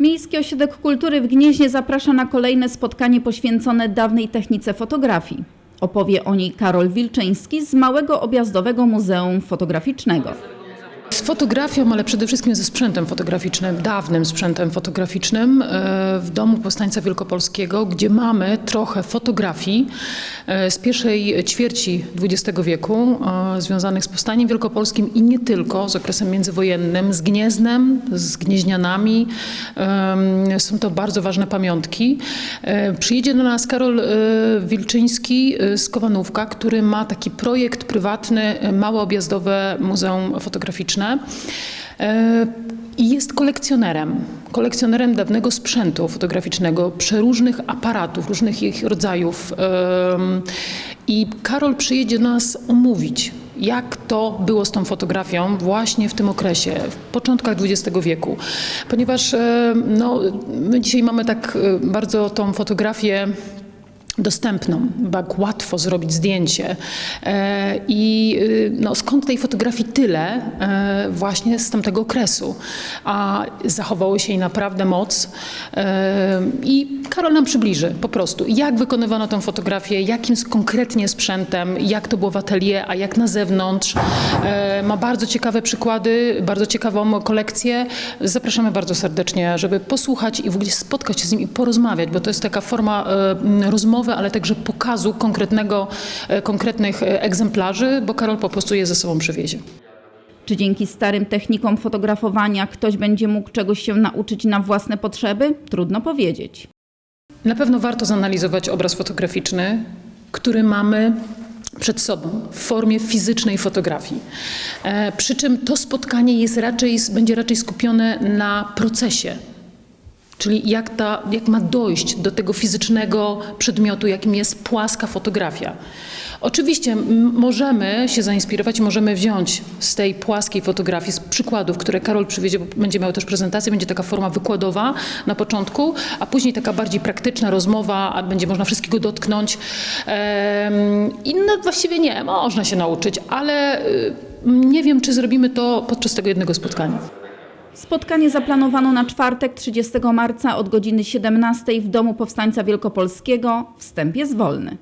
Miejski Ośrodek Kultury w Gnieźnie zaprasza na kolejne spotkanie poświęcone dawnej technice fotografii. Opowie o niej Karol Wilczyński z Małego Objazdowego Muzeum Fotograficznego. Z fotografią, ale przede wszystkim ze sprzętem fotograficznym, dawnym sprzętem fotograficznym e, w domu Powstańca Wielkopolskiego, gdzie mamy trochę fotografii e, z pierwszej ćwierci XX wieku e, związanych z Powstaniem Wielkopolskim i nie tylko, z okresem międzywojennym, z Gnieznem, z Gnieźnianami. Są to bardzo ważne pamiątki. Przyjedzie do nas Karol Wilczyński z Kowanówka, który ma taki projekt prywatny, małe objazdowe muzeum fotograficzne. E, I jest kolekcjonerem, kolekcjonerem dawnego sprzętu fotograficznego, przeróżnych aparatów, różnych ich rodzajów. I Karol przyjedzie do nas omówić, jak to było z tą fotografią właśnie w tym okresie, w początkach XX wieku. Ponieważ no, my dzisiaj mamy tak e, bardzo tą fotografię dostępną, jak łatwo zrobić zdjęcie. E, I y, no, skąd tej fotografii tyle e, właśnie z tamtego okresu. A zachowało się jej naprawdę moc. E, I Karol nam przybliży po prostu, jak wykonywano tę fotografię, jakim konkretnie sprzętem, jak to było w atelier, a jak na zewnątrz. Ma bardzo ciekawe przykłady, bardzo ciekawą kolekcję. Zapraszamy bardzo serdecznie, żeby posłuchać i w ogóle spotkać się z nim i porozmawiać, bo to jest taka forma m, rozmowy, ale także pokazu konkretnego, e, konkretnych e, egzemplarzy, bo Karol po prostu je ze sobą przywiezie. Czy dzięki starym technikom fotografowania ktoś będzie mógł czegoś się nauczyć na własne potrzeby? Trudno powiedzieć. Na pewno warto zanalizować obraz fotograficzny, który mamy przed sobą w formie fizycznej fotografii. E, przy czym to spotkanie jest raczej, będzie raczej skupione na procesie. Czyli jak, ta, jak ma dojść do tego fizycznego przedmiotu, jakim jest płaska fotografia. Oczywiście możemy się zainspirować, możemy wziąć z tej płaskiej fotografii, z przykładów, które Karol przywiezie, bo będzie miał też prezentację, będzie taka forma wykładowa na początku, a później taka bardziej praktyczna rozmowa, a będzie można wszystkiego dotknąć. I no właściwie nie, można się nauczyć, ale y, nie wiem, czy zrobimy to podczas tego jednego spotkania. Spotkanie zaplanowano na czwartek 30 marca od godziny 17 w Domu Powstańca Wielkopolskiego. Wstęp jest wolny.